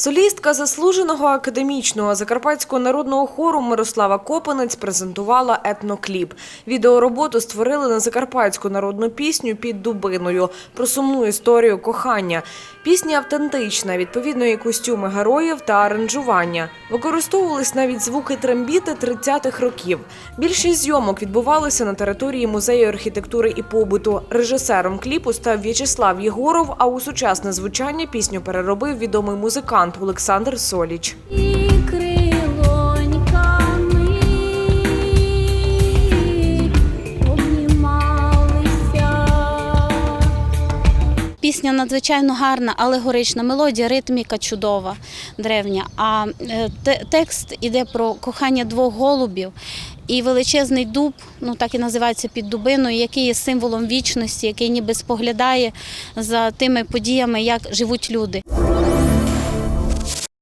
Солістка заслуженого академічного закарпатського народного хору Мирослава Копанець презентувала етнокліп. Відеороботу створили на закарпатську народну пісню під дубиною про сумну історію кохання. Пісня автентична, відповідно і костюми героїв та аранжування. Використовувались навіть звуки трембіти 30-х років. Більшість зйомок відбувалися на території музею архітектури і побуту. Режисером кліпу став В'ячеслав Єгоров, а у сучасне звучання пісню переробив відомий музикант Олександр Соліч. Обнімалися. Пісня надзвичайно гарна, алегорична мелодія, ритміка чудова, древня. А е, текст іде про кохання двох голубів і величезний дуб, ну так і називається під дубиною, який є символом вічності, який ніби споглядає за тими подіями, як живуть люди.